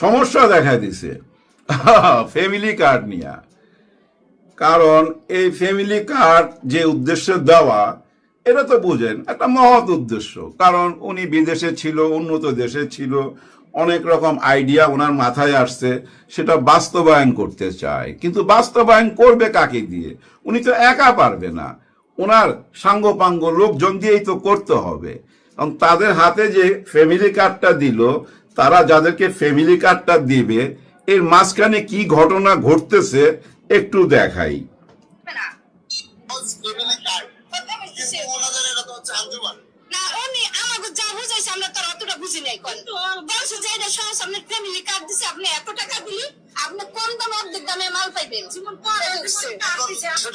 সমস্যা দেখা দিছে। ফ্যামিলি কার্ড নিয়ে। কারণ এই ফ্যামিলি কার্ড যে উদ্দেশ্যে দেওয়া, এটা তো বুঝেন, একটা মহৎ উদ্দেশ্য। কারণ উনি বিদেশে ছিল, উন্নত দেশে ছিল, অনেক রকম আইডিয়া ওনার মাথায় আসছে, সেটা বাস্তবায়ন করতে চায়। কিন্তু বাস্তবায়ন করবে কাকে দিয়ে? উনি তো একা পারবে না। ওনার সাঙ্গপাঙ্গ লোকজন দিয়েই তো করতে হবে। এবং তাদের হাতে যে ফ্যামিলি কার্ডটা দিল তারা যাদেরকে ফ্যামিলি কার্ডটা দিবে, এর মাঝখানে কি ঘটনা ঘটতেছে একটু দেখাই। আমরা তার অতটা বুঝি নাই কোন। বয়স যাই না সহজ আপনার ফ্যামিলি কার্ড দিছে, আপনি এত টাকা দিলি আপনি কম দামে অর্ধেক দামে মাল পাইবেন? যেমন পরে দিচ্ছে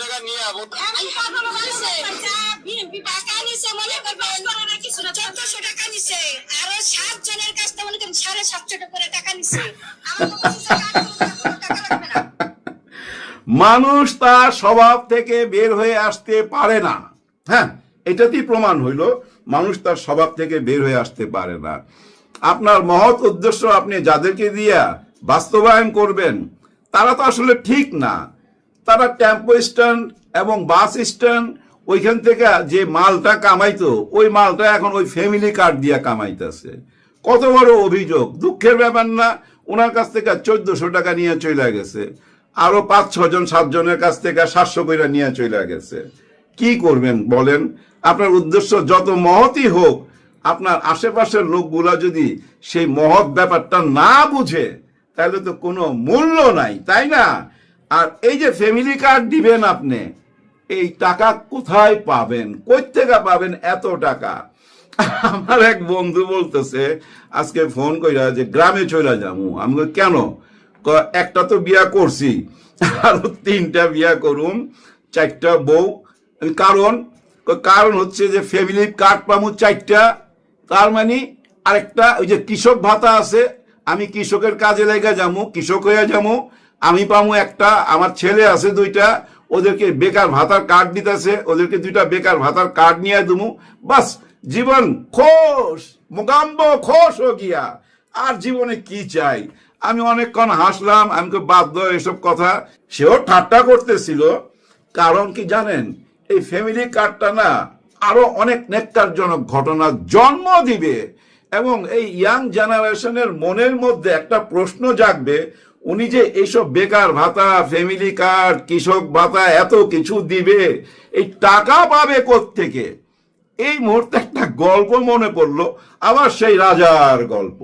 টাকা নিয়ে আবো। আমি বিএনপি টাকা নিছে মনে করবেন। চোদ্দশো টাকা নিছে আরও সাত জনের কাছ থেকে মনে করেন সাড়ে সাতশো টাকা করে টাকা নিছে। আমার তো বলছে, কার্ড টাকা রাখবে না। মানুষ তার স্বভাব থেকে বের হয়ে আসতে পারে না। হ্যাঁ এটাতেই প্রমাণ হইল মানুষ তার স্বভাব থেকে বের হয়ে আসতে পারে না। আপনার মহৎ উদ্দেশ্য আপনি যাদেরকে দিয়া বাস্তবায়ন করবেন। তারা তো আসলে ঠিক না। তারা টেম্পো স্ট্যান্ড এবং বাস স্ট্যান্ড, ওইখান থেকে যে মালটা কামাইতো, ওই মালটা এখন ওই ফ্যামিলি কার্ড দিয়ে কামাইতেছে। কত বড় অভিযোগ। দুঃখের ব্যাপার না, ওনার কাছ থেকে চোদ্দশো টাকা নিয়ে চলে গেছে। আরও পাঁচ ছজন সাতজনের কাছ থেকে সাতশো কইরা নিয়ে চলে গেছে। কি করবেন বলেন? আপনার উদ্দেশ্য যত মহৎই হোক, আপনার আশেপাশের লোকগুলা যদি সেই মহৎ ব্যাপারটা না বুঝে তাহলে তো কোনো মূল্য নাই, তাই না? আর এই যে ফ্যামিলি কার্ড দিবেন আপনি, এই টাকা কোথায় পাবেন? কই থেকে পাবেন এত টাকা? আমার এক বন্ধু বলতেছে, আজকে ফোন কইরা যে গ্রামে চলে যাব আমি কেন? একটা তো বিয়া করছি, আরও তিনটা বিয়া করুম, চারটা বউ। কারণ কারণ হচ্ছে যে ফ্যামিলি কার্ড পামু চারটা। তার মানে আরেকটা, ওই যে কৃষক ভাতা আছে আমি কৃষকের কাজে লেগে যাব কৃষক হয়ে যাব আমি পামু একটা, আমার ছেলে আছে দুইটা, ওদেরকে বেকার ভাতার কার্ড দিতেছে, ওদেরকে দুইটা বেকার ভাতার কার্ড নিয়ে দেবো বাস, জীবন খোশ মুগাম্ব খোশ ও গিয়া। আর জীবনে কি চাই? আমি অনেকক্ষণ হাসলাম, আমি বাধ্য এসব কথা। সেও ঠাট্টা করতেছিল। কারণ কি জানেন, এই ফ্যামিলি কার্ডটা না আরও অনেক নেকটারজনক ঘটনা জন্ম দিবে। এবং এই ইয়াং জেনারেশনের মনের মধ্যে একটা প্রশ্ন জাগবে, উনি যে এইসব বেকার ভাতা ফ্যামিলি কার্ড কৃষক ভাতা এত কিছু দিবে, এই টাকা পাবে থেকে এই মুহূর্তে একটা গল্প মনে পড়ল, আবার সেই রাজার গল্প।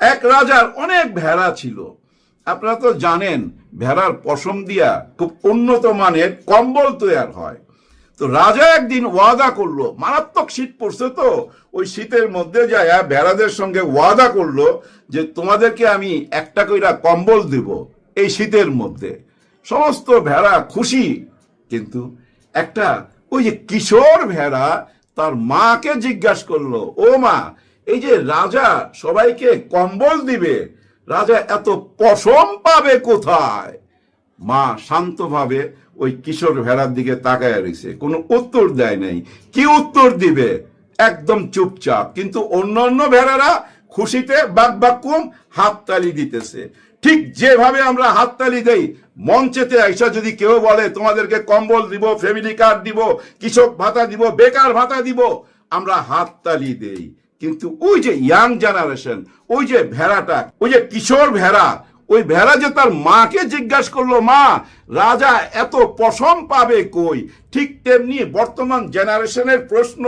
এক রাজার অনেক ভেড়া ছিল। আপনারা তো জানেন, ভেড়ার পশম দিয়া খুব উন্নত মানের কম্বল তৈরি হয়। তো রাজা একদিন ওয়াদা করল, মারাত্মক শীত পড়ছে তো, ওই শীতের মধ্যে যায় ভেড়াদের সঙ্গে ওয়াদা করল যে তোমাদেরকে আমি একটা কইরা কম্বল দিব এই শীতের মধ্যে। সমস্ত ভেড়া খুশি, কিন্তু একটা ওই যে কিশোর ভেড়া তার মাকে জিজ্ঞাসা করল, ও মা, এই যে রাজা সবাইকে কম্বল দিবে, রাজা এত পশম পাবে কোথায়? মা শান্তভাবে ওই কিশোর ভেড়ার দিকে তাকায় রয়েছে কোনো উত্তর দেয় নাই। কি উত্তর দিবে? একদম চুপচাপ। কিন্তু অন্য অন্য ভেড়ারা খুশিতে বাক বাক্কুম হাততালি দিতেছে। ঠিক যেভাবে আমরা হাততালি দেই, মঞ্চেতে আইসা যদি কেউ বলে, তোমাদেরকে কম্বল দিব, ফ্যামিলি কার্ড দিব, কৃষক ভাতা দিব, বেকার ভাতা দিব, আমরা হাততালি দেই। কিন্তু ওই যে ইয়াং জেনারেশন, ওই যে ভেড়াটা, ওই যে কিশোর ভেড়া ওই ভেড়া যে তার মাকে জিজ্ঞাসা করল, মা, রাজা এত পশম পাবে কই? ঠিক তেমনি বর্তমান জেনারেশনের প্রশ্ন,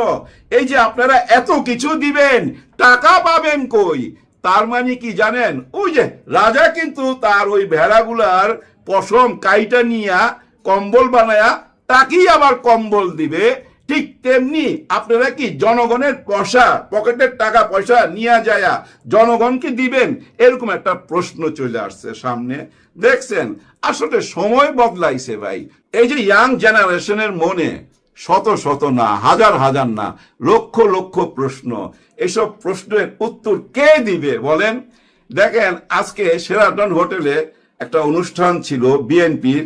এই যে আপনারা এত কিছু দিবেন, টাকা পাবেন কই? তার মানে কি জানেন? ওই যে রাজা কিন্তু তার ওই ভেড়াগুলার পশম কাইটা নিয়া কম্বল বানায়া, তাকেই আবার কম্বল দিবে। ঠিক তেমনি আপনারা কি জনগণের পয়সা পকেটের টাকা, পয়সা নিয়ে যায়া জনগণকে দিবেন? এরকম একটা প্রশ্ন চলে আসছে সামনে। দেখছেন, আসলে সময় বদলাইছে ভাই। এই যে ইয়াং জেনারেশনের মনে শত শত না, হাজার হাজার না, লক্ষ লক্ষ প্রশ্ন। এসব প্রশ্নের উত্তর কে দিবে বলেন? দেখেন, আজকে সেরাটন হোটেলে একটা অনুষ্ঠান ছিল বিএনপির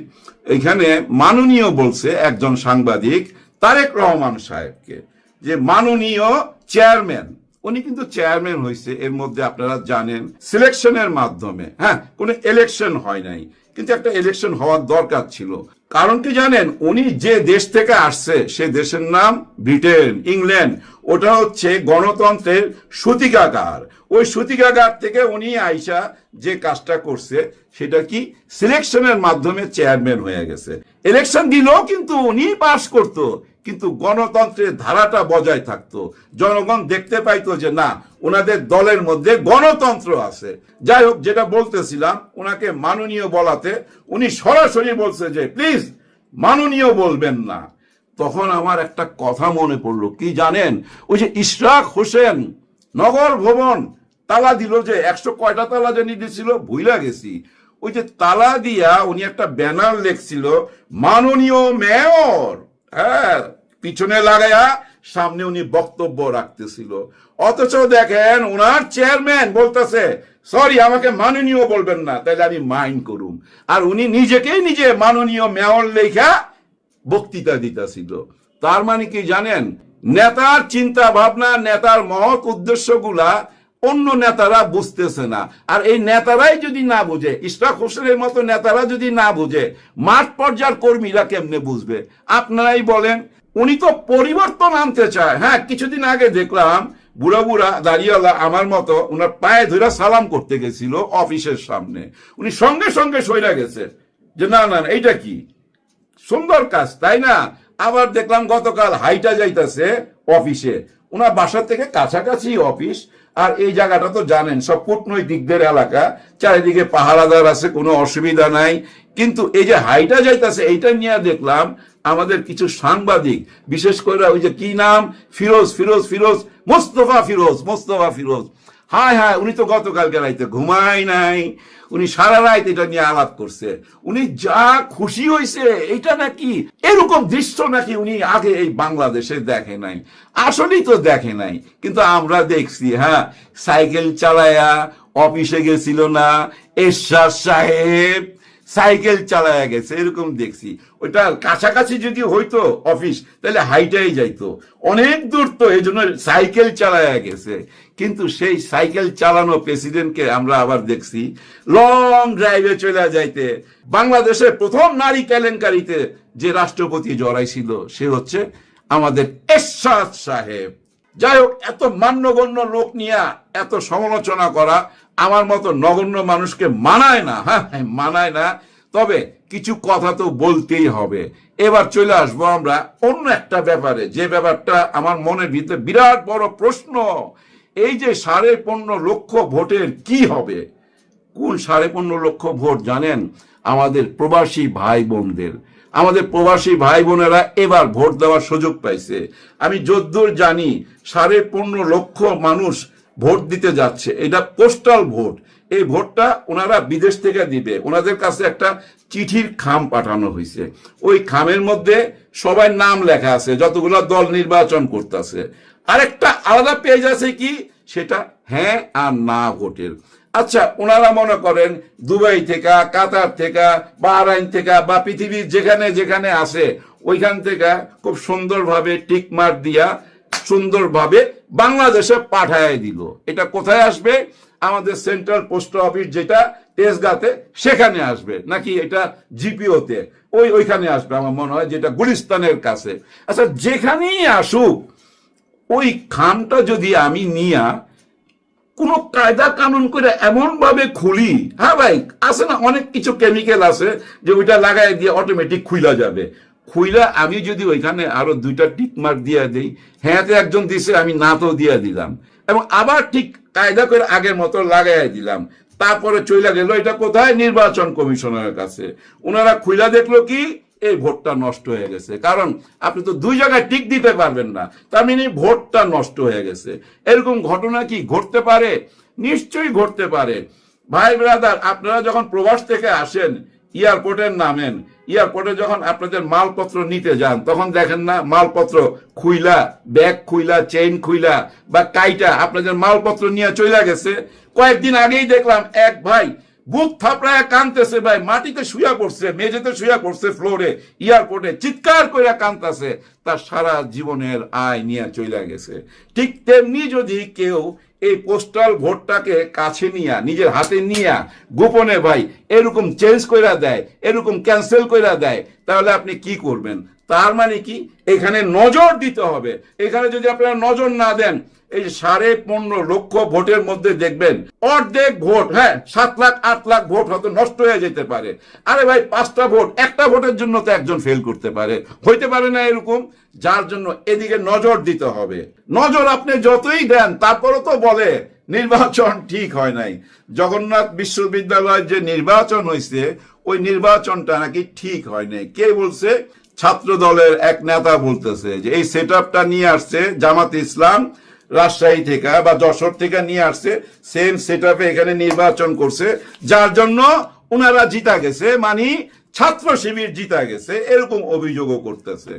এখানে মাননীয় বলছে একজন সাংবাদিক তারেক রহমান সাহেবকে, যে মাননীয় চেয়ারম্যান, উনি কিন্তু চেয়ারম্যান হয়েছে এর মধ্যে আপনারা জানেন, সিলেকশনের মাধ্যমে হ্যাঁ কোনো ইলেকশন হয় নাই। কিন্তু একটা ইলেকশন হওয়ার দরকার ছিল। কারণ কি জানেন, উনি যে দেশ থেকে আসছে, সে দেশের নাম ব্রিটেন, ইংল্যান্ড, ওটা হচ্ছে গণতন্ত্রের সূতিকাগার। ওই সূতিকাগার থেকে উনি আইসা যে কাজটা করছে, সেটা কি সিলেকশনের মাধ্যমে চেয়ারম্যান হয়ে গেছে। ইলেকশন দিলেও কিন্তু উনি পাশ করত। কিন্তু গণতন্ত্রের ধারাটা বজায় থাকতো। জনগণ দেখতে পাইতো যে না, ওনাদের দলের মধ্যে গণতন্ত্র আছে। যাই হোক, যেটা বলতেছিলাম, ওনাকে মাননীয় বলাতে উনি সরাসরি বলছে যে, প্লিজ, মাননীয় বলবেন না। তখন আমার একটা কথা মনে পড়ল। কি জানেন? ওই যে ইশরাক হোসেন, নগর ভবন, তালা দিল যে, একশো কয়টা তালা জানি দিছিল, ভুইলা গেছি। ওই যে তালা দিয়া উনি একটা ব্যানার লেখছিল, মাননীয় মেয়র। হ্যাঁ পিছনে লাগায়া সামনে উনি বক্তব্য রাখতেছিল। অথচ দেখেন ওনার চেয়ারম্যান বলতেছে সরি আমাকে মাননীয় বলবেন না তাহলে আমি মাইন্ড করুম। আর উনি নিজেকেই নিজে মাননীয় মেয়র লেখা বক্তৃতা দিতেছিল। তার মানে কি জানেন, নেতার চিন্তা ভাবনা, নেতার মহৎ উদ্দেশ্যগুলা অন্য নেতারা বুঝতেছে না। আর এই নেতারাই যদি না বুঝে ইশরাক হোসেনের মতো নেতারা যদি না বুঝে মাঠ পর্যায়ের কর্মীরা কেমনে বুঝবে? আপনারাই বলেন। উনি তো পরিবর্তন আনতে চায়। হ্যাঁ কিছুদিন আগে দেখলাম বুড়া বুড়া দাঁড়িয়েওয়ালা আমার মতো ওনার পায়ে ধরে সালাম করতে গেছিল অফিসের সামনে। উনি সঙ্গে সঙ্গে সইরা গেছে। যে না না না, এইটা কি? সুন্দর কাজ তাই না? আবার দেখলাম গতকাল হাইটা যাইতেছে অফিসে। ওনার বাসা থেকে কাছাকাছি অফিস। আর এই জায়গাটা তো জানেন, সব কূটনৈতিকদের এলাকা, চারিদিকে পাহারাদার আছে, কোনো অসুবিধা নাই। কিন্তু এই যে হাইটা যাইতেছে, এইটা নিয়ে দেখলাম আমাদের কিছু সাংবাদিক, বিশেষ করে ওই যে কি নাম? ফিরোজ ফিরোজ ফিরোজ, মোস্তফা ফিরোজ মোস্তফা ফিরোজ। হায় হায়, উনি তো গতকালকে রাইতে ঘুমাই নাই। উনি সারা রাত এটা নিয়ে আলাপ করছে। উনি যা খুশি হয়েছে এটা নাকি এরকম দৃশ্য নাকি উনি আগে এই বাংলাদেশে দেখে নাই। আসলেই তো দেখে নাই। কিন্তু আমরা দেখছি হ্যাঁ সাইকেল চালায়া অফিসে গেছিল না, এরশাদ সাহেব সাইকেল চালায়া গেছে, এরকম দেখছি। ওইটা কাছাকাছি যদি হইতো অফিস, তাহলে হাইটাই যাইতো। অনেক দূর তো এই জন্য সাইকেল চালায়া গেছে। কিন্তু সেই সাইকেল চালানো প্রেসিডেন্টকে আমরা আবার দেখছি লং ড্রাইভে চলে যাইতে। বাংলাদেশের প্রথম নারী কেলেঙ্কারিতে যে রাষ্ট্রপতি জড়াইছিল সে হচ্ছে আমাদের এরশাদ সাহেব। যাই হোক এত মান্যগণ্য লোক নিয়ে এত সমালোচনা করা আমার মতো নগণ্য মানুষকে মানায় না হ্যাঁ হ্যাঁ, মানায় না। তবে কিছু কথা তো বলতেই হবে। এবার চলে আসব আমরা অন্য একটা ব্যাপারে। যে ব্যাপারটা আমার মনের ভিতরে বিরাট বড় প্রশ্ন এই যে সাড়ে পনেরো লক্ষ ভোটের কি হবে? কোন সাড়ে পনেরো লক্ষ ভোট জানেন? আমাদের প্রবাসী ভাই বোনদের আমাদের প্রবাসী ভাই বোনেরা এবার ভোট দেওয়ার সুযোগ পাইছে। আমি যদ্দূর জানি, সাড়ে পনেরো লক্ষ মানুষ ভোট দিতে যাচ্ছে। এটা পোস্টাল ভোট। এই ভোটটা ওনারা বিদেশ থেকে দিবে। ওনাদের কাছে একটা চিঠির খাম পাঠানো হয়েছে ওই খামের মধ্যে সবাই নাম লেখা আছে, যতগুলো দল নির্বাচন করতেছে। আরেকটা আলাদা পেজ আছে কি? সেটা হ্যাঁ আর না ভোটের আচ্ছা ওনারা মনে করেন দুবাই থেকে, কাতার থেকে, বাহরাইন থেকে বা পৃথিবীর যেখানে যেখানে আছে ওইখান থেকে খুব সুন্দরভাবে টিক মার্ক দিয়া সুন্দরভাবে বাংলাদেশে পাঠায় দিল। এটা কোথায় আসবে? আমাদের সেন্ট্রাল পোস্ট অফিস যেটা, তেজগাতে, সেখানে আসবে। নাকি এটা জিপিওতে? ওই ওইখানে আসবে, আমার মনে হয়, যেটা গুলিস্তানের কাছে। আচ্ছা যেখানেই আসুক ওই খামটা যদি আমি নিয়া কোনো কায়দা কানুন করে এমন ভাবে খুলি হ্যাঁ ভাই, আছে না অনেক কিছু কেমিক্যাল আছে যে ওইটা লাগাই দিয়ে অটোমেটিক খুইলা যাবে। খুইলা আমি যদি ওইখানে আরও দুইটা টিক মার্ক দিয়ে দিই হ্যাঁ একজন দিছে, আমি না তো দিয়ে দিলাম। এবং আবার ঠিক কায়দা করে আগের মতো লাগাই দিলাম। তারপরে চইলা গেল, এটা কোথায়? নির্বাচন কমিশনের কাছে। ওনারা খুইলা দেখল কি? এই ভোটটা নষ্ট হয়ে গেছে। কারণ আপনি তো দুই জায়গায় টিক দিতে পারবেন না। তার মানে ভোটটা নষ্ট হয়ে গেছে। এরকম ঘটনা কি ঘটতে পারে? নিশ্চয়ই ঘটতে পারে। ভাই ব্রাদার, আপনারা যখন প্রবাস থেকে আসেন, এয়ারপোর্টের নামেন, এয়ারপোর্টে যখন আপনাদের মালপত্র নিতে যান, তখন দেখেন না মালপত্র খুইলা, ব্যাগ খুইলা চেইন খুইলা বা কাইটা আপনাদের মালপত্র নিয়ে চলে গেছে। কয়েকদিন আগেই দেখলাম এক ভাই বুক থাপড়ায় কানতেছে ভাই, মাটিতে শুয়া পড়ছে, মেঝেতে শুয়া পড়ছে ফ্লোরে এয়ারপোর্টে চিৎকার করে কানতেছে তার সারা জীবনের আয় নিয়ে চলে গেছে। ঠিক তেমনি যদি কেউ এই পোস্টাল ভোটটাকে কাছে নিয়া, নিজের হাতে নিয়া, গোপনে ভাই, এরকম চেঞ্জ কইরা দেয়, এরকম ক্যান্সেল কইরা দেয়, তাহলে আপনি কি করবেন? তার মানে কি? এখানে নজর দিতে হবে। এখানে যদি আপনারা নজর না দেন এই সাড়ে পনেরো লক্ষ ভোটের মধ্যে দেখবেন অর্ধেক ভোট হ্যাঁ সাত লাখ, আট লাখ ভোট হয়তো নষ্ট হয়ে যেতে পারে। আরে ভাই, পাঁচটা ভোট, একটা ভোটের জন্য তো একজন ফেল করতে পারে। হইতে পারে না এরকম, যার জন্য এদিকে নজর দিতে হবে। নজর আপনি যতই দেন, তারপরও তো বলে, নির্বাচন ঠিক হয় নাই। জগন্নাথ বিশ্ববিদ্যালয়ের যে নির্বাচন হয়েছে ওই নির্বাচনটা নাকি ঠিক হয় নাই। কে বলছে? ছাত্র দলের এক নেতা বলতেছে যে, এই সেট নিয়ে আসছে জামাত ইসলাম রাজশাহী থেকে বা যশোর থেকে নিয়ে আসছে সেম সেট এখানে নির্বাচন করছে, যার জন্য ওনারা জিতা গেছে মানে ছাত্র শিবির জিতা গেছে, এরকম অভিযোগও করতেছে।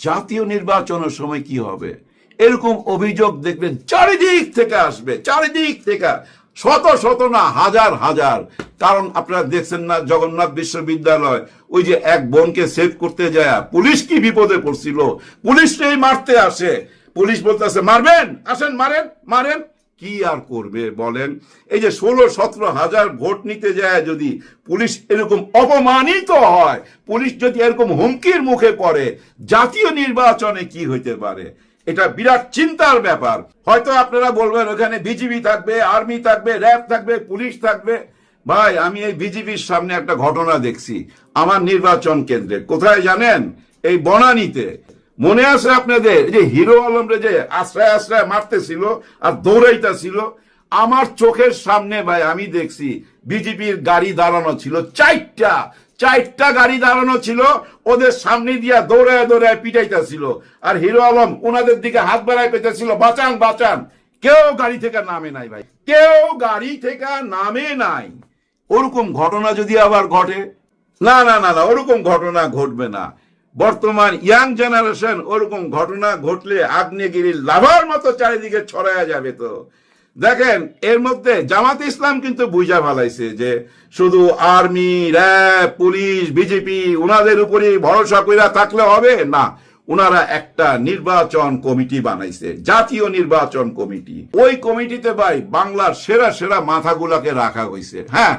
জাতীয় নির্বাচনের সময় কি হবে? এরকম অভিযোগ দেখবেন চারিদিক থেকে আসবে, চারিদিক থেকে, শত শত না, হাজার হাজার। কারণ আপনারা দেখছেন না, জগন্নাথ বিশ্ববিদ্যালয়, ওই যে এক বোনকে সেভ করতে যায়, পুলিশ কি বিপদে পড়ছিল? পুলিশকেই মারতে আসে। পুলিশ বলতেছে, মারবেন, আসেন, মারেন মারেন। কি আর করবে বলেন? এই যে ষোলো, সতেরো হাজার ভোট নিতে যায় যদি পুলিশ এরকম অপমানিত হয়, পুলিশ যদি এরকম হুমকির মুখে পড়ে, জাতীয় নির্বাচনে কি হইতে পারে? এটা বিরাট চিন্তার ব্যাপার। হয়তো আপনারা বলবেন, ওখানে বিজিবি থাকবে, আর্মি থাকবে, র্যাব থাকবে, পুলিশ থাকবে। ভাই, আমি এই বিজিবির সামনে একটা ঘটনা দেখছি। আমার নির্বাচন কেন্দ্রে। কোথায় জানেন? এই বনানীতে। মনে আছে আপনাদের? যে হিরো আলমরে যে আশ্রয় আশ্রয় মারতেছিল আর দৌড়াইতেছিল, আমার চোখের সামনে ভাই আমি দেখছি বিজেপির গাড়ি দাঁড়ানো ছিল, চারটা চারটা গাড়ি দাঁড়ানো ছিল, ওদের সামনে দিয়া দৌড়ায় দৌড়ায় পিটাইতেছিল। আর হিরো আলম ওনাদের দিকে হাত বাড়ায় পেতেছিল, বাঁচান বাঁচান। কেউ গাড়ি থেকে নামে নাই ভাই, কেউ গাড়ি থেকে নামে নাই। ওরকম ঘটনা যদি আবার ঘটে, না না না না, ওরকম ঘটনা ঘটবে না। বর্তমান ইয়াং জেনারেশন ওরকম ঘটনা ঘটলে আগ্নেয়গিরির লাভার মতো চারিদিকে ছড়ায়া যাবে তো। দেখেন, এর মধ্যে জামাত ইসলাম কিন্তু বুঝা ফেলাইছে যে শুধু আর্মি, র্যাব, পুলিশ, বিজেপি ওনাদের উপরে ভরসা কইরা থাকলে হবে? না ওনারা একটা নির্বাচন কমিটি বানাইছে, জাতীয় নির্বাচন কমিটি। ওই কমিটিতে ভাই বাংলার সেরা সেরা মাথাগুলাকে রাখা হয়েছে হ্যাঁ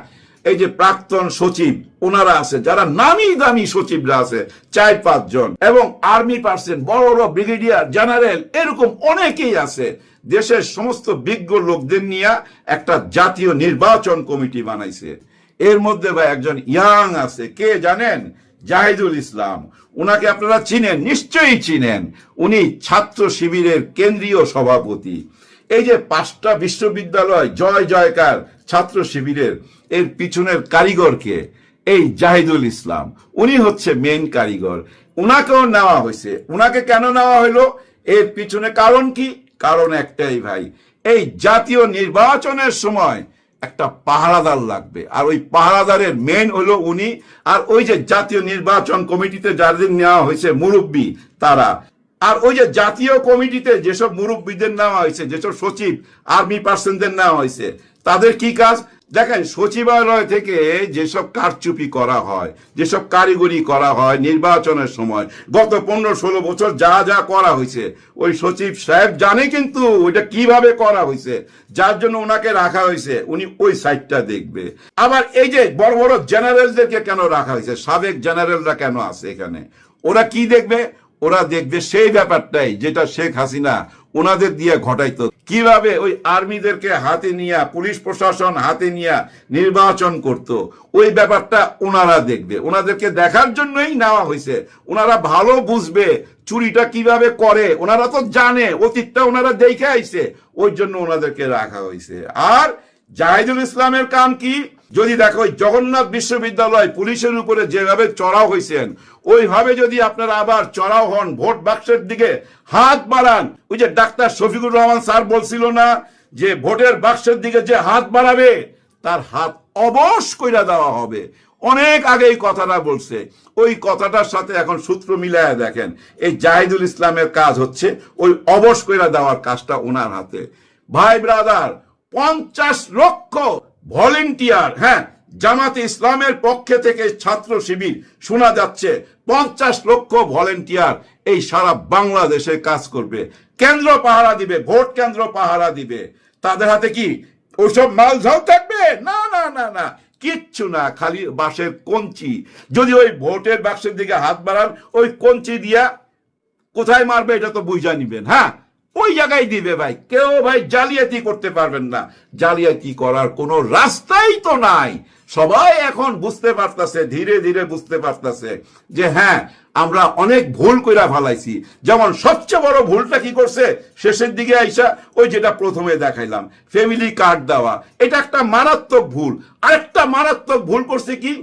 এই যে প্রাক্তন সচিব, ওনারা আছে, যারা নামি দামি সচিবরা আছে, চার পাঁচ জন। এবং আর্মি পার্সন বড় বড় ব্রিগেডিয়ার, জেনারেল, এরকম অনেকেই আছে। দেশের সমস্ত বিজ্ঞ লোকদের নিয়ে একটা জাতীয় নির্বাচন কমিটি বানাইছে। এর মধ্যে ভাই একজন ইয়াং আছে, কে জানেন? জাহিদুল ইসলাম। উনাকে আপনারা চিনেন? নিশ্চয়ই চিনেন। উনি ছাত্র শিবিরের কেন্দ্রীয় সভাপতি। এই যে পাঁচটা বিশ্ববিদ্যালয়, জয় জয়কার ছাত্র শিবিরের, এর পিছনের কারিগরকে, এই জাহিদুল ইসলাম। উনি হচ্ছে মেন কারিগর। উনাকেও নেওয়া হয়েছে। উনাকে কেন নেওয়া হলো? এর পিছনে কারণ কি? কারণ একটাই ভাই, এই জাতীয় নির্বাচনের সময় একটা পাহারাদার লাগবে। আর ওই পাহারাদারের মেন হলো উনি। আর ওই যে জাতীয় নির্বাচন কমিটিতে যাদের নেওয়া হয়েছে মুরব্বী, তারা। আর ওই যে জাতীয় কমিটিতে যেসব মুরব্বীদের নেওয়া হয়েছে, যেসব সচিব আর্মি পার্সনদের নেওয়া হয়েছে তাদের কি কাজ? দেখেন, সচিবালয় থেকে যেসব কারচুপি করা হয়, যেসব কারিগরি করা হয় নির্বাচনের সময়, গত পনেরো ষোলো বছর যা যা করা হয়েছে, ওই সচিব সাহেব জানে কিন্তু ওইটা কীভাবে করা হয়েছে, যার জন্য ওনাকে রাখা হয়েছে, উনি ওই সাইডটা দেখবে। আবার এই যে বড় বড় জেনারেলদেরকে কেন রাখা হয়েছে, সাবেক জেনারেলরা কেন আছে এখানে? ওরা কি দেখবে? ওরা দেখবে সেই ব্যাপারটাই, যেটা শেখ হাসিনা ওনাদের দিয়ে ঘটাইতো। কীভাবে ওই আর্মিদেরকে হাতে নিয়ে, পুলিশ প্রশাসন হাতে নিয়ে নির্বাচন করত, ওই ব্যাপারটা ওনারা দেখবে। ওনাদেরকে দেখার জন্যই নেওয়া হয়েছে। ওনারা ভালো বুঝবে চুরিটা কীভাবে করে। ওনারা তো জানে, অতীতটা ওনারা দেখে আইছে। ওই জন্য ওনাদেরকে রাখা হয়েছে। আর জাহিদুল ইসলামের কাম কি? যদি দেখো জগন্নাথ বিশ্ববিদ্যালয় পুলিশের উপরে যেভাবে চড়াও হয়েছেন ওইভাবে যদি আপনারা আবার চড়াও হন, ভোট বাক্সের দিকে হাত বাড়ান, ওই যে ডাক্তার শফিকুর রহমান স্যার বলছিল না যে ভোটের বাক্সের দিকে যে হাত বাড়াবে, তার হাত অবশ কইরা দেওয়া হবে। অনেক আগে এই কথাটা বলছে। ওই কথাটার সাথে এখন সূত্র মিলায় দেখেন, এই জাহিদুল ইসলামের কাজ হচ্ছে ওই অবশ কইরা দেওয়ার কাজটা ওনার হাতে। ভাই ব্রাদার, পঞ্চাশ লক্ষ ভলেন্টিয়ার হ্যাঁ জামাতে ইসলামের পক্ষে থেকে ছাত্র শিবির শোনা যাচ্ছে, পঞ্চাশ লক্ষ ভলেন্টিয়ার এই সারা বাংলাদেশে কাজ করবে। কেন্দ্র পাহারা দিবে, ভোট কেন্দ্র পাহারা দিবে। তাদের হাতে কি ওসব মাল ঝাল থাকবে? না না না না, কিচ্ছু না, খালি বাঁশের কঞ্চি। যদি ওই ভোটের বাক্সের দিকে হাত বাড়ান, ওই কঞ্চি দিয়া কোথায় মারবে এটা তো বুঝা নিবেন হ্যাঁ? ওই জায়গায় দিবে ভাই। কেউ ভাই জালিয়াতি করতে পারবেন না। জালিয়াতি করার কোনো রাস্তাই তো নাই। সবাই এখন বুঝতে পারতাছে, ধীরে ধীরে বুঝতে পারতাছে যে হ্যাঁ আমরা অনেক ভুল কইরা ফালাইছি। যেমন সবচেয়ে বড় ভুলটা কি করছে? শেষের দিকে আইসা ওই যেটা প্রথমে দেখাইলাম ফ্যামিলি কার্ড দেওয়া। এটা একটা মারাত্মক ভুল। আরেকটা মারাত্মক ভুল করছে কি?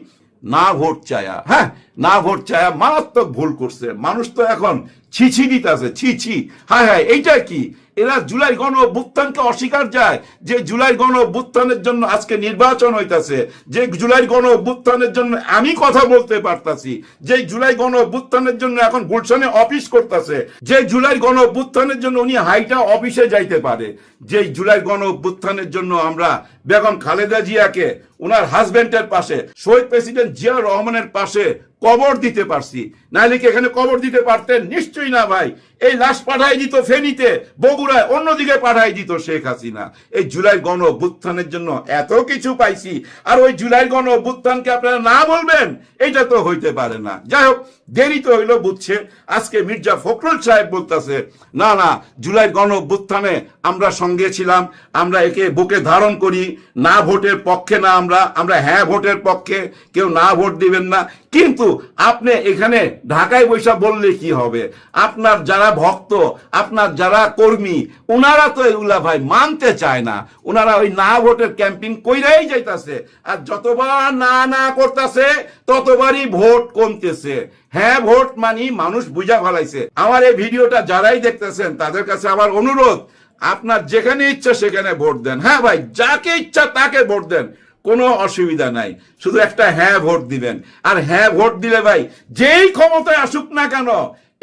না ভোট চায়া। হ্যাঁ না ভোট চায়া মারাত্মক ভুল করছে। মানুষ তো এখন ছিছি দিতেছে ছি ছি। হ্যাঁ হ্যাঁ এইটা কি? এরা জুলাই গণ অভ্যুত্থানকে অস্বীকার যায় যে জুলাই গণ অভ্যুত্থানের জন্য আজকে নির্বাচন হইতাছে। যে জুলাই গণ অভ্যুত্থানের জন্য আমি কথা বলতে পারতাছি। যে জুলাই গণ অভ্যুত্থানের জন্য এখন গুলশানে অফিস করতেছে। যে জুলাই গণ অভ্যুত্থানের জন্য উনি হাইটা অফিসে যাইতে পারে। যে জুলাই গণ অভ্যুত্থানের জন্য আমরা বেগম খালেদা জিয়াকে ওনার হাজবেন্ডের পাশে, শহীদ প্রেসিডেন্ট জিয়া রহমানের পাশে কবর দিতে পারছি। নাহলে কি এখানে কবর দিতে পারতেন? নিশ্চয়ই না ভাই। এই লাশ পাঠাই দিত ফেনীতে, বগুড়ায় অন্যদিকে পাঠাই দিত শেখ হাসিনা। এই জুলাই গণ অভ্যুত্থানের জন্য এত কিছু পাইছি, আর ওই জুলাই গণ অভ্যুত্থানকে আপনারা না বলবেন, এটা তো হইতে পারে না। যাই হোক, দেরি তো হইল বুঝছে, আজকে মির্জা ফখরুল সাহেব বলতেছে, না না, জুলাই গণ অভ্যুত্থানে আমরা সঙ্গে ছিলাম, আমরা একে বুকে ধারণ করি, না ভোটের পক্ষে না আমরা আমরা হ্যাঁ ভোটের পক্ষে, কেউ না ভোট দিবেন না কিন্তু আপনি এখানে ঢাকায় বৈশা বললে কি হবে? আপনার যারা ভক্ত, আপনার যারা কর্মী ওনারা তো এগুলা ভাই মানতে চায় না। ওনারা ওই না ভোটের ক্যাম্পিং কইরাই যাইতাছে। আর যতবার না না করতেছে, ততবারই ভোট কমতেছে। হ্যাঁ ভোট মানি মানুষ বুঝা ফেলাইছে। আমার এই ভিডিওটা যারাই দেখতেছেন, তাদের কাছে আমার অনুরোধ, আপনার যেখানে ইচ্ছা সেখানে ভোট দেন। হ্যাঁ ভাই, যাকে ইচ্ছা তাকে ভোট দেন। কোনো অসুবিধা নাই। শুধু একটা হ্যাঁ ভোট দিবেন। আর হ্যাঁ ভোট দিলে ভাই, যেই ক্ষমতায় আসুক না কেন,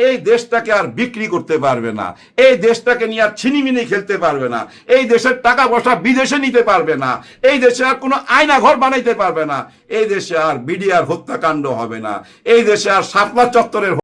এই দেশটাকে আর বিক্রি করতে পারবে না। এই দেশটাকে নিয়ে আর ছিনিমিনি খেলতে পারবে না। এই দেশের টাকা পয়সা বিদেশে নিতে পারবে না। এই দেশে আর কোনো আয়না ঘর বানাইতে পারবে না। এই দেশে আর বিডিআর হত্যাকাণ্ড হবে না। এই দেশে আর শাপলা চত্বরের